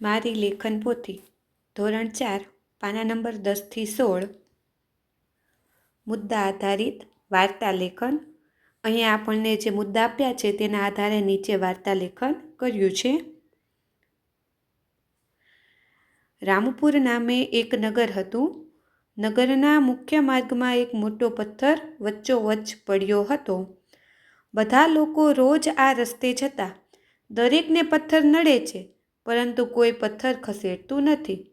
મારી લેખન પોથી. ધોરણ ચાર, પાના નંબર દસથી સોળ. મુદ્દા આધારિત વાર્તા લેખન. અહીંયા આપણને જે મુદ્દા આપ્યા છે તેના આધારે નીચે વાર્તા લેખન કર્યું છે. રામપુર નામે એક નગર હતું. નગરના મુખ્ય માર્ગમાં એક મોટો પથ્થર વચ્ચોવચ્ચ પડ્યો હતો. બધા લોકો રોજ આ રસ્તે જતા. દરેકને પથ્થર નડે છે. પરંતુ કોઈ પથ્થર ખસેડતું નથી.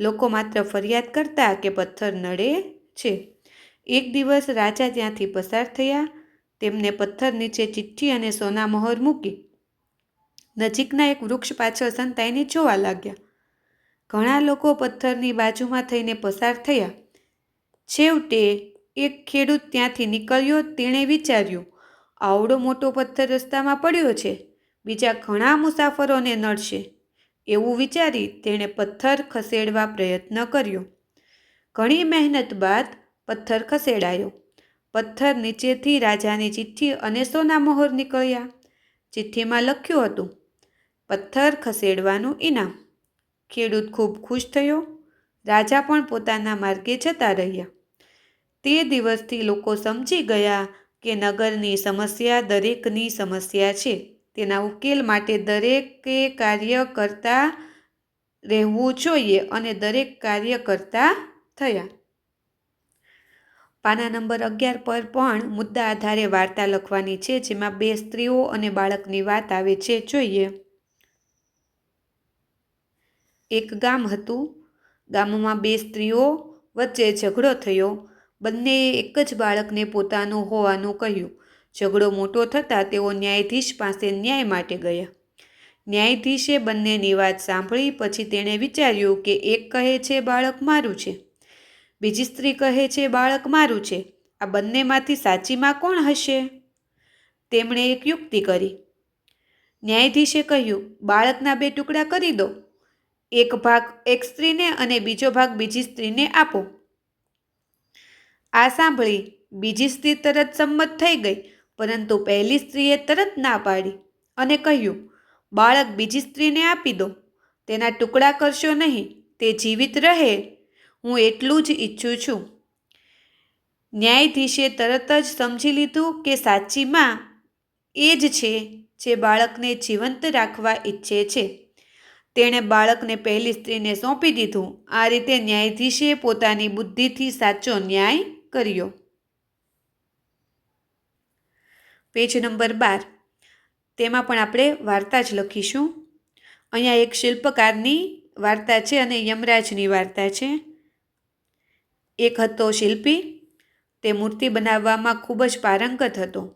લોકો માત્ર ફરિયાદ કરતા કે પથ્થર નડે છે. એક દિવસ રાજા ત્યાંથી પસાર થયા. તેમને પથ્થર નીચે ચિઠ્ઠી અને સોના મહોર મૂકી. નજીકના એક વૃક્ષ પાછળ સંતાઈને જોવા લાગ્યા. ઘણા લોકો પથ્થરની બાજુમાં થઈને પસાર થયા. છેવટે એક ખેડૂત ત્યાંથી નીકળ્યો. તેણે વિચાર્યું, આવડો મોટો પથ્થર રસ્તામાં પડ્યો છે. બીજા ઘણા મુસાફરોને નડશે. એવું વિચારી તેણે પથ્થર ખસેડવા પ્રયત્ન કર્યો. ઘણી મહેનત બાદ પથ્થર ખસેડાયો. પથ્થર નીચેથી રાજાની ચિઠ્ઠી અને સોના મહોર નીકળ્યા. ચિઠ્ઠીમાં લખ્યું હતું, પથ્થર ખસેડવાનું ઇનામ. ખેડૂત ખૂબ ખુશ થયો. રાજા પણ પોતાના માર્ગે જતા રહ્યા. તે દિવસથી લોકો સમજી ગયા કે નગરની સમસ્યા દરેકની સમસ્યા છે. તેના ઉકેલ માટે દરેકે કાર્ય કરતા રહેવું જોઈએ અને દરેક કાર્ય કરતા થયા. પાના નંબર અગિયાર પર પણ મુદ્દા આધારે વાર્તા લખવાની છે, જેમાં બે સ્ત્રીઓ અને બાળકની વાત આવે છે. જોઈએ. એક ગામ હતું. ગામમાં બે સ્ત્રીઓ વચ્ચે ઝઘડો થયો. બંનેએ એક જ બાળકને પોતાનું હોવાનું કહ્યું. ઝઘડો મોટો થતાં તેઓ ન્યાયાધીશ પાસે ન્યાય માટે ગયા. ન્યાયાધીશે બંનેની વાત સાંભળી પછી તેણે વિચાર્યું કે એક કહે છે, બાળક મારું છે. બીજી સ્ત્રી કહે છે, બાળક મારું છે. આ બંનેમાંથી સાચીમાં કોણ હશે? તેમણે એક યુક્તિ કરી. ન્યાયાધીશે કહ્યું, બાળકના બે ટુકડા કરી દો. એક ભાગ એક સ્ત્રીને અને બીજો ભાગ બીજી સ્ત્રીને આપો. આ સાંભળી બીજી સ્ત્રી તરત સંમત થઈ ગઈ. પરંતુ પહેલી સ્ત્રીએ તરત ના પાડી અને કહ્યું, બાળક બીજી સ્ત્રીને આપી દો. તેના ટુકડા કરશો નહીં, તે જીવિત રહે. હું એટલું જ ઈચ્છું છું. ન્યાયાધીશે તરત જ સમજી લીધું કે સાચીમાં એ જ છે જે બાળકને જીવંત રાખવા ઈચ્છે છે. તેણે બાળકને પહેલી સ્ત્રીને સોંપી દીધું. આ રીતે ન્યાયાધીશે પોતાની બુદ્ધિથી સાચો ન્યાય કર્યો. પેજ નંબર બાર. તેમાં પણ આપણે વાર્તા જ લખીશું. અહીંયા એક શિલ્પકારની વાર્તા છે અને યમરાજની વાર્તા છે. એક હતો શિલ્પી, તે મૂર્તિ બનાવવામાં ખૂબ જ પારંગત હતો.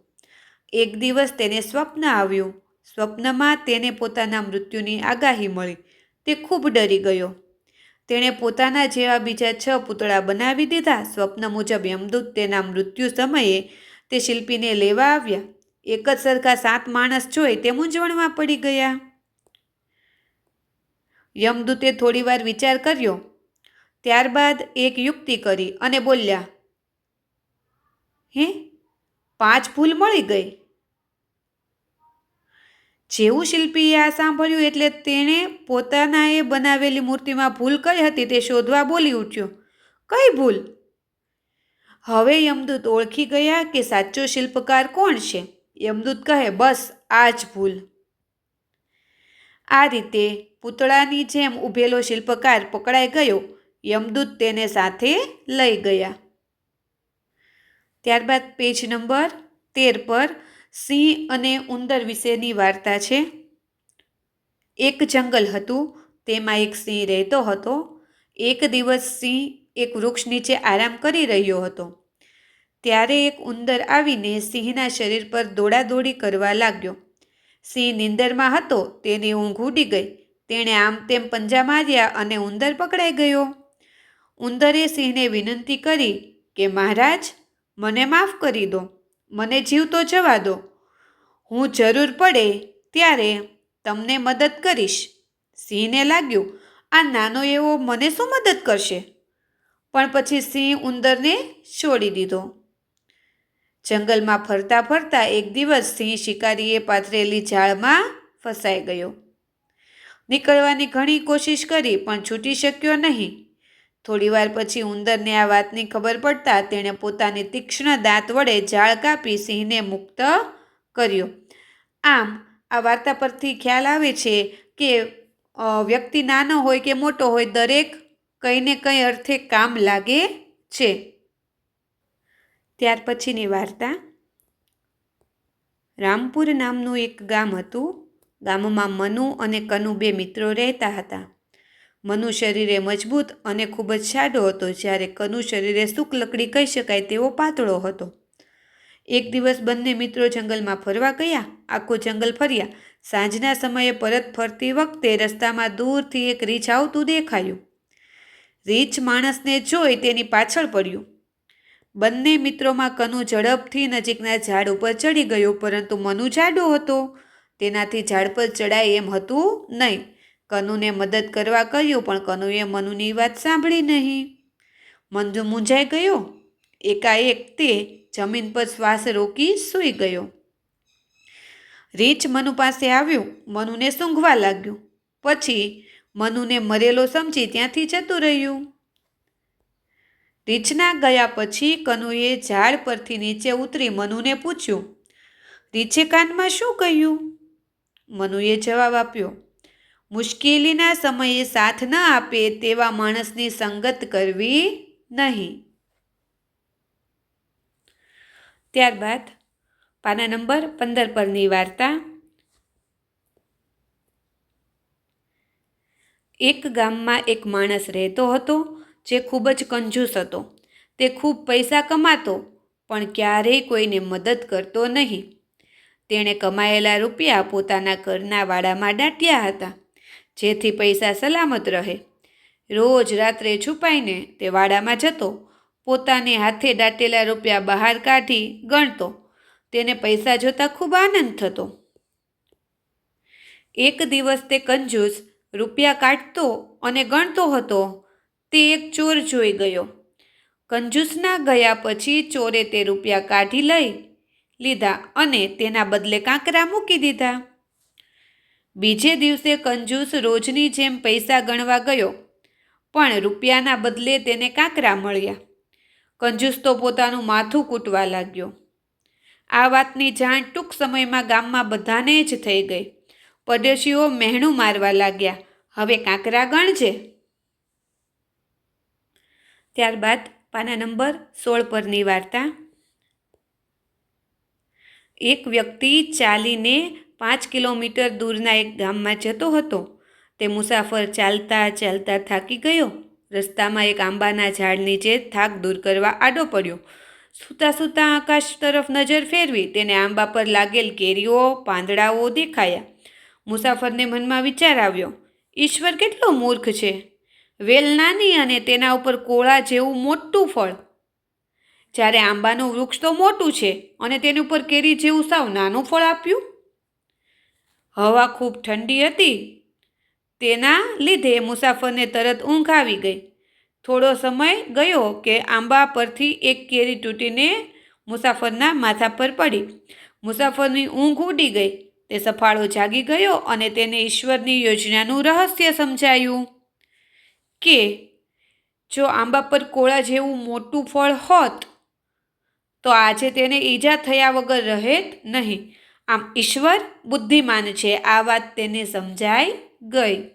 એક દિવસ તેને સ્વપ્ન આવ્યું. સ્વપ્નમાં તેને પોતાના મૃત્યુની આગાહી મળી. તે ખૂબ ડરી ગયો. તેણે પોતાના જેવા બીજા છ પૂતળા બનાવી દીધા. સ્વપ્ન મુજબ યમદૂત તેના મૃત્યુ સમયે તે શિલ્પીને લેવા આવ્યા. એક જ સરખા સાત માણસ જોઈ તે મૂંઝવણમાં પડી ગયા. યમદૂતે થોડીવાર વિચાર કર્યો. ત્યારબાદ એક યુક્તિ કરી અને બોલ્યા, હે, પાંચ ભૂલ મળી ગઈ. જેવું શિલ્પીએ આ સાંભળ્યું એટલે તેણે પોતાનાએ બનાવેલી મૂર્તિમાં ભૂલ કઈ હતી તે શોધવા બોલી ઉઠ્યો. કઈ ભૂલ? હવે યમદૂત ઓળખી ગયા કે સાચો શિલ્પકાર કોણ છે? યમદૂત કહે, બસ, આ જ ભૂલ. આ રીતે પૂતળાની જેમ ઊભેલો શિલ્પકાર પકડાઈ ગયો. યમદૂત તેને સાથે લઈ ગયા. ત્યારબાદ પેજ નંબર તેર પર સિંહ અને ઉંદર વિશેની વાર્તા છે. એક જંગલ હતું, તેમાં એક સિંહ રહેતો હતો. એક દિવસ સિંહ એક વૃક્ષ નીચે આરામ કરી રહ્યો હતો. ત્યારે એક ઉંદર આવીને સિંહના શરીર પર દોડાદોડી કરવા લાગ્યો. સિંહ નીંદરમાં હતો, તેની ઊંઘ ઉડી ગઈ. તેણે આમ તેમ પંજા માર્યા અને ઉંદર પકડાઈ ગયો. ઉંદરે સિંહને વિનંતી કરી કે, મહારાજ, મને માફ કરી દો. મને જીવતો જવા દો. હું જરૂર પડે ત્યારે તમને મદદ કરીશ. સિંહને લાગ્યું, આ નાનો એવો મને શું મદદ કરશે? પણ પછી સિંહ ઉંદરને છોડી દીધો. જંગલમાં ફરતા ફરતા એક દિવસ સિંહ શિકારીએ પાથરેલી ઝાડમાં ફસાઈ ગયો. નીકળવાની ઘણી કોશિશ કરી, પણ છૂટી શક્યો નહીં. થોડીવાર પછી ઉંદરને આ વાતની ખબર પડતા તેણે પોતાની તીક્ષ્ણ દાંત વડે ઝાડ કાપી સિંહને મુક્ત કર્યો. આમ, આ વાર્તા પરથી ખ્યાલ આવે છે કે વ્યક્તિ નાનો હોય કે મોટો હોય, દરેક કંઈ ને કંઈ અર્થે કામ લાગે છે? ત્યાર પછીની વાર્તા. રામપુર નામનું એક ગામ હતું. ગામમાં મનુ અને કનુ બે મિત્રો રહેતા હતા. મનુ શરીરે મજબૂત અને ખૂબ જ સાડો હતો, જ્યારે કનુ શરીરે સુકલકડી કહી શકાય તેવો પાતળો હતો. એક દિવસ બંને મિત્રો જંગલમાં ફરવા ગયા. આખું જંગલ ફર્યા. સાંજના સમયે પરત ફરતી વખતે રસ્તામાં દૂરથી એક રીંછ આવતું દેખાયું. રીંછ માણસને જોઈ તેની પાછળ પડ્યું. બંને મિત્રોમાં કનુ ઝડપથી નજીકના ઝાડ ઉપર ચડી ગયો, પરંતુ મનુ જાડો હતો. તેનાથી ઝાડ પર ચડાય એમ હતું નહીં. કનુને મદદ કરવા કહ્યું, પણ કનુએ મનુની વાત સાંભળી નહીં. મંજુ મૂંઝાઈ ગયો. એકાએક તે જમીન પર શ્વાસ રોકી સૂઈ ગયો. રીંછ મનુ પાસે આવ્યું. મનુને સૂંઘવા લાગ્યું. પછી મનુને મરેલો સમજી ત્યાંથી જતું રહ્યું. રીંછના ગયા પછી કનુએ ઝાડ પરથી નીચે ઉતરી મનુને પૂછ્યું, રીંછે કાનમાં શું કહ્યું? મનુએ જવાબ આપ્યો, મુશ્કેલીના સમયે સાથ ન આપે તેવા માણસની સંગત કરવી નહીં. ત્યારબાદ પાના નંબર પંદર પરની વાર્તા એક ગામમાં એક માણસ રહેતો હતો જે ખૂબ જ કંજૂસ હતો. તે ખૂબ પૈસા કમાતો, પણ ક્યારેય કોઈને મદદ કરતો નહીં. તેણે કમાયેલા રૂપિયા પોતાના ઘરના વાડામાં દાટ્યા હતા, જેથી પૈસા સલામત રહે. રોજ રાત્રે છુપાઈને તે વાડામાં જતો, પોતાને હાથે દાટેલા રૂપિયા બહાર કાઢી ગણતો. તેને પૈસા જોતા ખૂબ આનંદ થતો. એક દિવસ તે કંજૂસ રૂપિયા કાઢતો અને ગણતો હતો, તે એક ચોર જોઈ ગયો. કંજૂસના ગયા પછી ચોરે તે રૂપિયા કાઢી લઈ લીધા અને તેના બદલે કાંકરા મૂકી દીધા. બીજે દિવસે કંજૂસ રોજની જેમ પૈસા ગણવા ગયો, પણ રૂપિયાના બદલે તેને કાંકરા મળ્યા. કંજૂસ તો પોતાનું માથું કૂટવા લાગ્યો. આ વાતની જાણ ટૂંક સમયમાં ગામમાં બધાને જ થઈ ગઈ. પડોશીઓ મહેણું મારવા લાગ્યા. હવે કાંકરા ગણજે. ત્યારબાદ પાના નંબર સોળ પરની વાર્તા. એક વ્યક્તિ ચાલીને પાંચ કિલોમીટર દૂરના એક ગામમાં જતો હતો. તે મુસાફર ચાલતા ચાલતા થાકી ગયો. રસ્તામાં એક આંબાના ઝાડ નીચે થાક દૂર કરવા આડો પડ્યો. સૂતા સૂતા આકાશ તરફ નજર ફેરવી તેને આંબા પર લાગેલ કેરીઓ, પાંદડાઓ દેખાયા. મુસાફરને મનમાં વિચાર આવ્યો, ઈશ્વર કેટલો મૂર્ખ છે. વેલ નાની અને તેના ઉપર કોળા જેવું મોટું ફળ. જ્યારે આંબાનું વૃક્ષ તો મોટું છે અને તેની ઉપર કેરી જેવું સાવ નાનું ફળ આપ્યું. હવા ખૂબ ઠંડી હતી. તેના લીધે મુસાફરને તરત ઊંઘ આવી ગઈ. થોડો સમય ગયો કે આંબા પરથી એક કેરી તૂટીને મુસાફરના માથા પર પડી. મુસાફરની ઊંઘ ઉડી ગઈ. તે સફાળો જાગી ગયો અને તેને ઈશ્વરની યોજનાનું રહસ્ય સમજાયું કે જો આંબા પર કોળા જેવું મોટું ફળ હોત, તો આજે તેને ઈજા થયા વગર રહેત નહીં. આમ ઈશ્વર બુદ્ધિમાન છે. આ વાત તેને સમજાઈ ગઈ.